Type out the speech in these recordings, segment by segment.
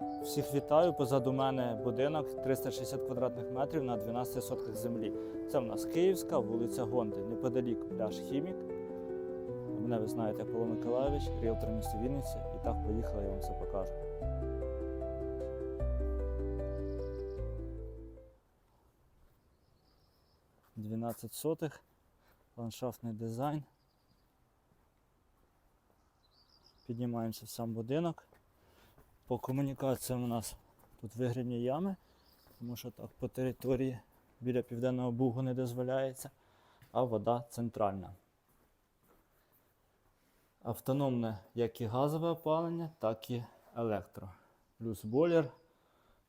Всіх вітаю. Позаду мене будинок 360 квадратних метрів на 12 сотках землі. Це в нас Київська, вулиця Гонди, неподалік пляж Хімік. Мене ви знаєте Павло Миколаївич, ріелтор міста Вінниці. І так поїхали, я вам все покажу. Дванадцять сотих, ландшафтний дизайн. Піднімаємося в сам будинок. По комунікаціям у нас тут вигрібні ями, тому що так по території біля Південного Бугу не дозволяється, а вода центральна. Автономне як і газове опалення, так і електро. Плюс бойлер.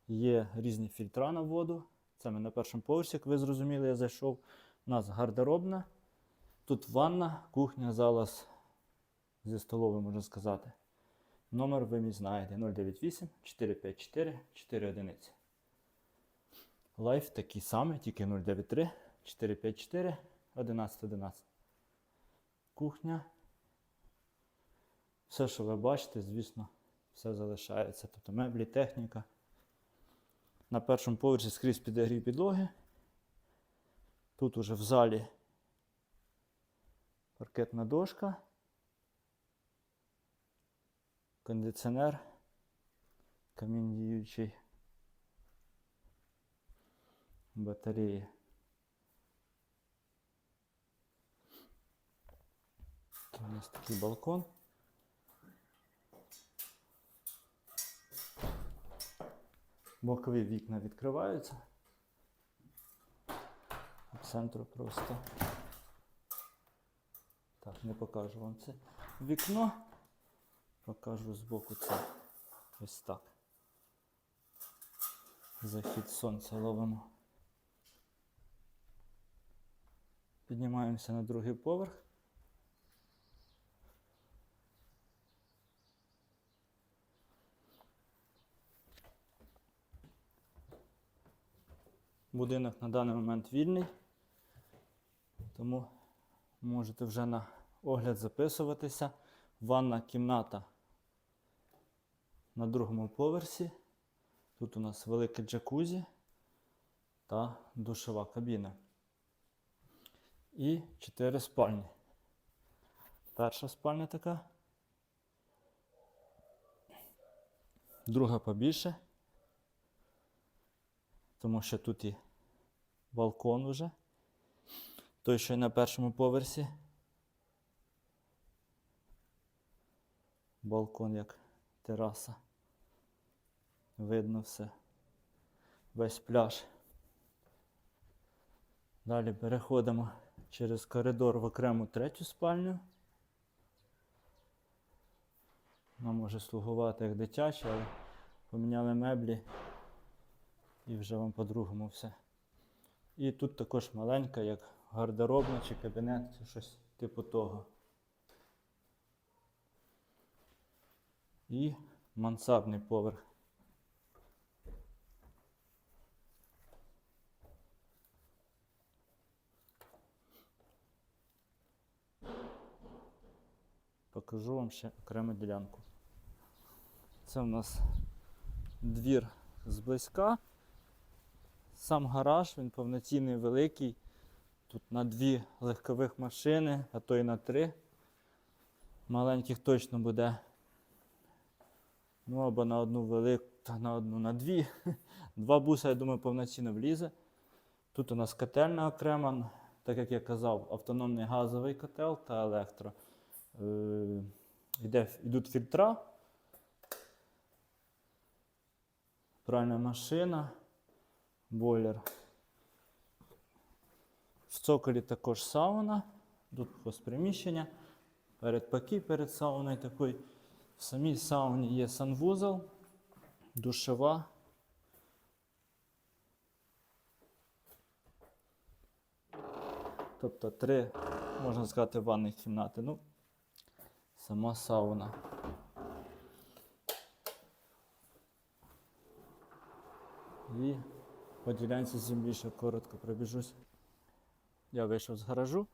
Є різні фільтра на воду. Це ми на першому поверсі, як ви зрозуміли, я зайшов. У нас гардеробна. Тут ванна, кухня, залаз зі столовою, можна сказати. Номер ви мій знаєте 098 454 4 одиниці. Лайф такий самий, тільки 093 454 1111. Кухня. Все, що ви бачите, звісно, все залишається. Тобто меблі, техніка. На першому поверсі скрізь підігрів підлоги. Тут уже в залі паркетна дошка. Кондиціонер, камін діючий, батареї. Тут у нас такий балкон. Бокові вікна відкриваються. По центру просто. Так, не покажу вам це вікно. Покажу збоку це ось так. Захід сонця ловимо. Піднімаємося на другий поверх. Будинок на даний момент вільний, тому можете вже на огляд записуватися. Ванна кімната на другому поверсі. Тут у нас велике джакузі та душова кабіна. І чотири спальні. Перша спальня така. Друга побільше. Тому що тут і балкон уже. Той, що й на першому поверсі. Балкон як тераса. Видно все. Весь пляж. Далі переходимо через коридор в окрему третю спальню. Вона може слугувати як дитяча, але поміняли меблі і вже вам по-другому все. І тут також маленька, як гардеробна чи кабінет, чи щось типу того. І мансардний поверх. Покажу вам ще окрему ділянку. Це у нас двір зблизька. Сам гараж, він повноцінний великий. Тут на дві легкових машини, а то й на три. Маленьких точно буде. Ну або на одну велику, та на одну, на дві. Два буса, я думаю, повноцінно влізе. Тут у нас котельна окрема, так як я казав, автономний газовий котел та електро. Е, йде, йдуть фільтра. Пральна машина, бойлер. В цоколі також сауна, тут хозприміщення, передпаки перед сауною такий. В самій сауні є санвузол, душова. Тобто три, можна сказати, ванних кімнати. Ну, сама сауна. І по ділянці землі ще коротко пробіжусь. Я вийшов з гаражу,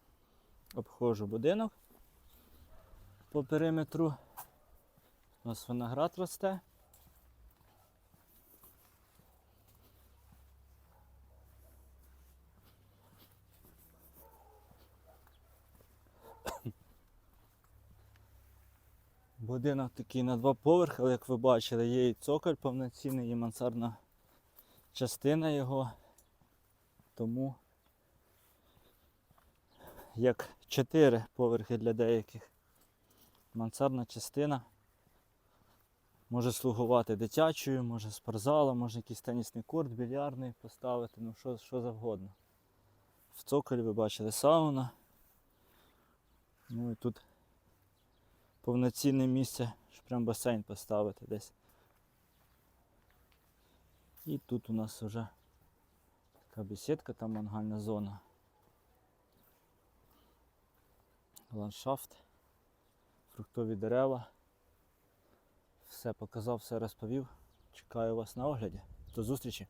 обходжу будинок по периметру. У нас виноград росте. Будинок такий на два поверхи, але як ви бачили, є і цоколь повноцінний, і мансардна частина його. Тому як чотири поверхи для деяких. Мансардна частина може слугувати дитячою, може спортзалом, може якийсь тенісний корт, більярдний поставити, ну що, що завгодно. В цоколі ви бачили сауна. Ну і тут повноцінне місце, щоб прям басейн поставити десь. І тут у нас вже така бесідка, там мангальна зона. Ландшафт, фруктові дерева. Все показав, все розповів. Чекаю вас на огляді. До зустрічі!